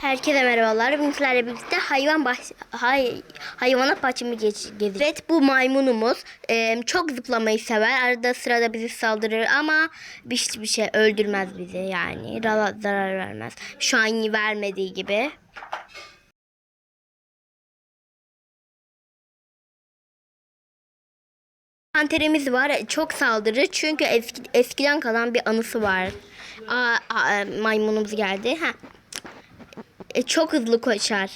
Herkese merhabalar. Bugün sizlerle birlikte hayvan baş, hay, hayvanat bahçemi gezeceğiz. Evet bu maymunumuz e, çok zıplamayı sever. Arada sırada bizi saldırır ama hiçbir şey öldürmez bizi yani. Ra- Zarar vermez. Şu an vermediği gibi. Panterimiz var. Çok saldırır. Çünkü eski, eskiden kalan bir anısı var. Aa, aa, maymunumuz geldi. Ha. E, çok hızlı koşar.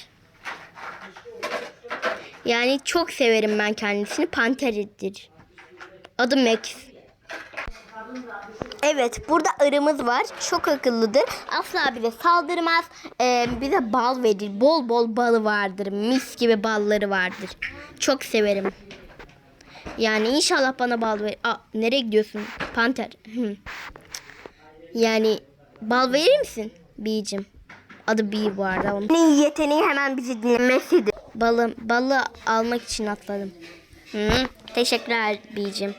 Yani çok severim ben kendisini. Panteridir. Adı Max. Evet burada arımız var. Çok akıllıdır. Asla bize saldırmaz. Ee, bize bal verir. Bol bol balı vardır. Mis gibi balları vardır. Çok severim. Yani inşallah bana bal ver. Aa, nereye gidiyorsun? Panter. Yani bal verir misin? Biyicim. Adı Bee bu arada. Onun yeteneği hemen bizi dinlemesidir. Balım, balı almak için atladım. Hı, teşekkürler Bee'cim.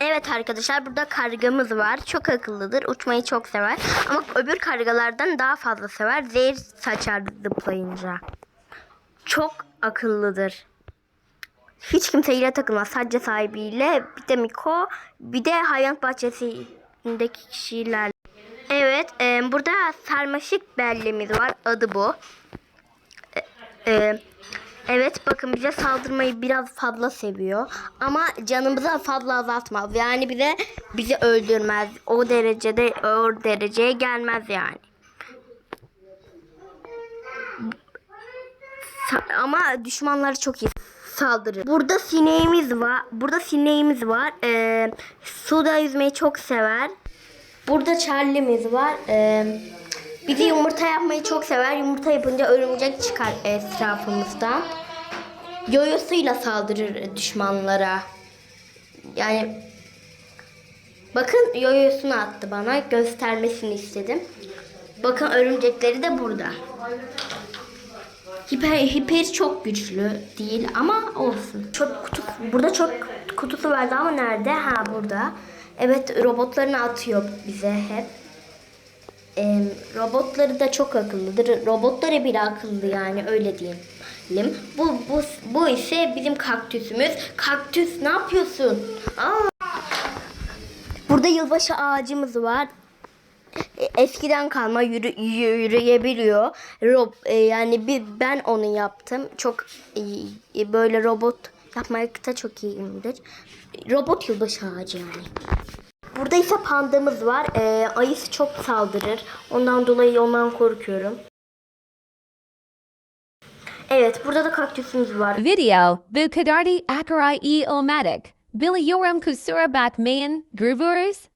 Evet arkadaşlar burada kargamız var. Çok akıllıdır. Uçmayı çok sever. Ama öbür kargalardan daha fazla sever. Zehir saçar zıplayınca. Çok akıllıdır. Hiç kimseyle takılmaz. Sadece sahibiyle. Bir de Miko. Bir de hayvan bahçesindeki kişilerle. Evet. e, burada sarmaşık bellimiz var. Adı bu. E, e, evet bakın bize saldırmayı biraz fazla seviyor. Ama canımıza fazla azaltmaz. Yani bize bizi öldürmez. O derecede o dereceye gelmez yani. Ama düşmanları çok iyi saldırır. Burada sineğimiz var. Burada sineğimiz var. Ee, suda yüzmeyi çok sever. Burada Charlie'miz var. Ee, de yumurta yapmayı çok sever. Yumurta yapınca örümcek çıkar etrafımızdan. Yoyosuyla saldırır düşmanlara. Yani bakın yoyosunu attı bana. Göstermesini istedim. Bakın örümcekleri de burada. Hiper, hiper çok güçlü değil ama olsun. Çok kutu, burada çok kutusu vardı ama nerede? Ha burada. Evet robotlarını atıyor bize hep. Ee, robotları da çok akıllıdır. Robotları bile akıllı yani öyle diyelim. Bu, bu, bu ise bizim kaktüsümüz. Kaktüs ne yapıyorsun? Aa. Burada yılbaşı ağacımız var. E, eskiden kalma yürü, yü- yürüyebiliyor. Rob, e, yani bir ben onu yaptım. Çok iyi, e, böyle robot yapmakta çok iyiyimdir. Robot yılbaşı ağacı yani. Burada ise pandamız var. E, ayısı çok saldırır. Ondan dolayı ondan korkuyorum. Evet, burada da kaktüsümüz var. Video, Bu Kadardi Akarai E Omatic, Billy Yoram Kusura Batman, Groovers,